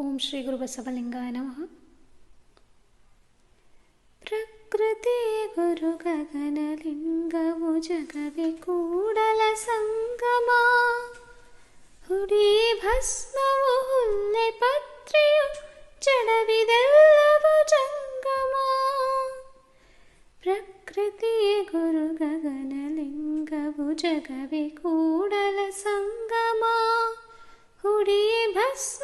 ಓಂ ಶ್ರೀ ಗುರು ಬಸವಲಿಂಗಾಯ ನಮಃ ಪ್ರಕೃತಿ ಗುರು ಗಗನಲಿಂಗವು ಜಗವೇ ಕೂಡಲ ಸಂಗಮ ಹುಡಿ ಭಸ್ಮವು ಹುಲ್ಲೆ ಪತ್ರೆಯು ಜಡವಿದೆಲ್ಲವು ಜಂಗಮ ಪ್ರಕೃತಿಯೇ ಗುರು ಗಗನಲಿಂಗವು ಜಗವೇ ಕೂಡಲ ಸಂಗಮ ಹುಡಿಯೇ ಭಸ್ಮವು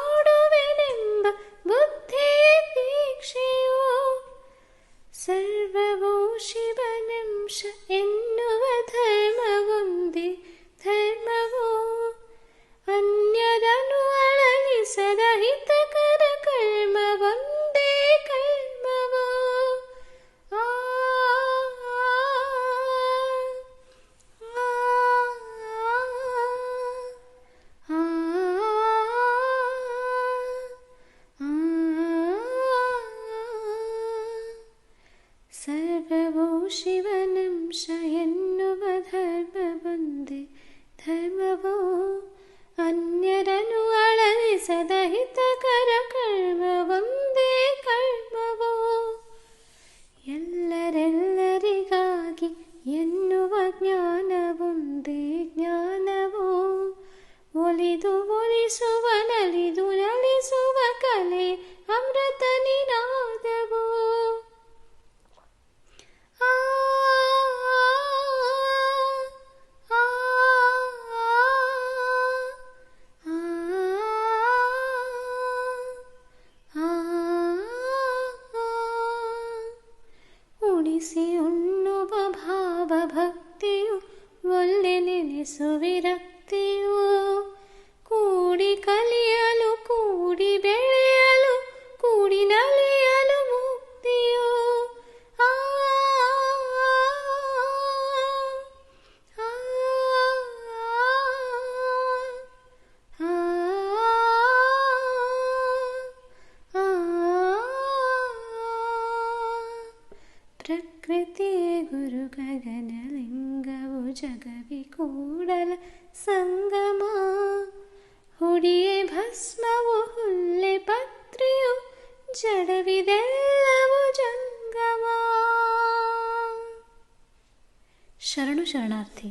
ಉಣಿಸಿ ಉಣ್ಣುವ ಭಾವ ಭಕ್ತಿಯು ಒಲ್ಲೆ ನೆನೆಸು ಪ್ರಕೃತಿಯೇ ಗುರು ಗಗನಲಿಂಗವು ಜಗವಿ ಕೂಡಲ ಸಂಗಮ ಹುಡಿಯೇ ಭಸ್ಮವು ಹುಲ್ಲೆ ಪತ್ರೆಯು ಜಡವಿದೆಲ್ಲವು ಜಂಗಮ ಶರಣು ಶರಣಾರ್ಥಿ